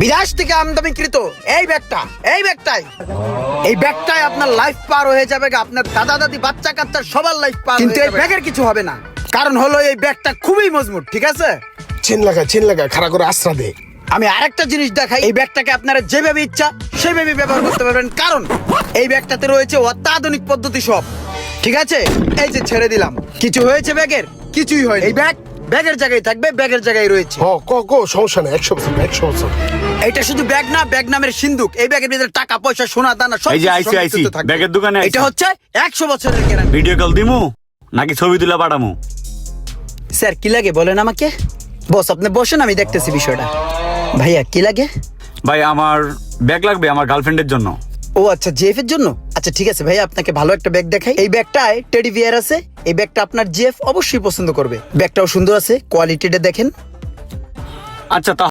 বিদেশ থেকে আমদানিকৃত এই ব্যাগটা এই ব্যাগটাই। এই ব্যাগটাই আপনার লাইফ পার হয়ে যাবে। আপনার দাদা দাদি বাচ্চা কাচ্চা সবার লাইফ পার কিন্তু এই ব্যাগের কিছু হবে না। কারণ হলো এই ব্যাগটা খুবই মজবুত ঠিক আছে? চেন লাগা চেন লাগা খাড়া করে আশ্রা দে। আমি আরেকটা জিনিস দেখাই এই ব্যাগটাকে আপনারা যেভাবে ইচ্ছা সেভাবে ব্যবহার করতে পারবেন। কারণ এই ব্যাগটাতে রয়েছে অত্যাধুনিক পদ্ধতি সব ঠিক আছে? এই যে ছেড়ে দিলাম। কিছু হয়েছে ব্যাগের? কিছুই হয় এই ব্যাগ ব্যাগের জায়গায় থাকবে ব্যাগের জায়গায় রয়েছে। হ ক ক সমস্যা নেই একশো বছর একশো বছর এটা শুধু ব্যাগ না ব্যাগ নামের সিন্ধুক। এই ব্যাগের ভিতরে টাকা পয়সা সোনা দানা সব এই যে আইসি, আইসি, থাকবে। ব্যাগের দোকানে আইসি। এটা হচ্ছে একশো বছরের গ্যারান্টি ভিডিও কল দিমু নাকি ছবি তুলে পাঠামু? স্যার কি লাগে বলেন আমাকে? বস আপনি বসেন আমি দেখতেছি বিষয়টা। ভাইয়া কি লাগে? ভাই আমার ব্যাগ লাগবে আমার গার্লফ্রেন্ডের জন্য। ও আচ্ছা জিএফ এর জন্য? আচ্ছা ঠিক আছে ভাই আপনাকে ভালো একটা ব্যাগ দেখাই। এই ব্যাগটায় টেডি বিয়ার আছে, এই ব্যাগটা আপনার জিএফ অবশ্যই পছন্দ করবে। ব্যাগটাও সুন্দর আছে কোয়ালিটিটা দেখেন। আচ্ছা